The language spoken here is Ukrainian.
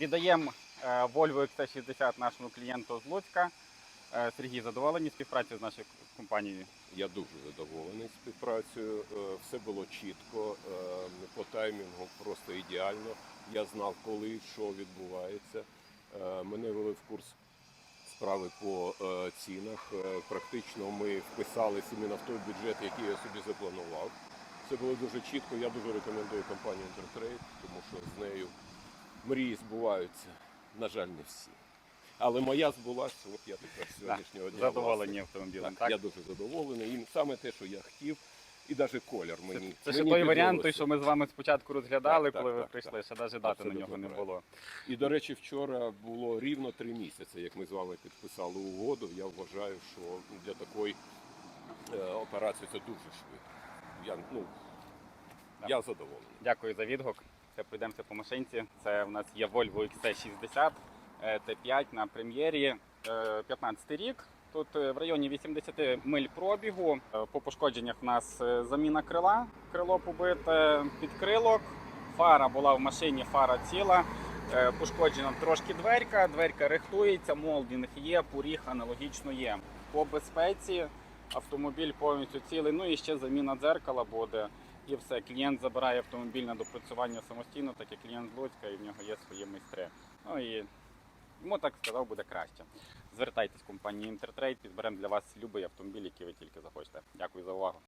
Віддаємо е, Volvo XC60 нашому клієнту з Луцька. Е, Сергій задоволений співпрацею з нашою компанією. Я дуже задоволений співпрацею. Е, Все було чітко, по таймінгу просто ідеально. Я знав, коли що відбувається. Мене вели в курс справи по цінах. Практично ми вписалися іменно в той бюджет, який я собі запланував. Це було дуже чітко. Я дуже рекомендую компанію Intertrade, тому що з нею мрії збуваються. На жаль, не всі. Але моя збулася, от я тепер сьогоднішнього дня. Задоволені автомобілем. Так, Так, Я дуже задоволений. І саме те, що я хотів, і навіть колір мені. це ще той варіант, той, що ми з вами спочатку розглядали, Так, так, коли ви так, прийшли. так. Ще навіть дати на нього не було. І, до речі, вчора було рівно три місяці, як ми з вами підписали угоду. Я вважаю, що для такої е, операції це дуже швидко. Я, ну, я задоволений. Дякую за відгук. Це пройдемося по машинці. Це в нас є Volvo XC60 е, T5 на прем'єрі. Е, 15 рік. Тут е, в районі 80 миль пробігу. Е, По пошкодженнях в нас е, заміна крила, крило побите, підкрилок. Фара була в машині, фара ціла. Е, Пошкоджена трошки дверка, дверка рихтується, молдінг є, поріг аналогічно є. По безпеці автомобіль повністю цілий. Ну і ще заміна дзеркала буде. І все, клієнт забирає автомобіль на допрацювання самостійно, так як клієнт з Луцька, і в нього є свої майстри. Ну і йому так сказав, буде краще. Звертайтесь в компанію Інтертрейд, підберемо для вас будь-який автомобіль, який ви тільки захочете. Дякую за увагу.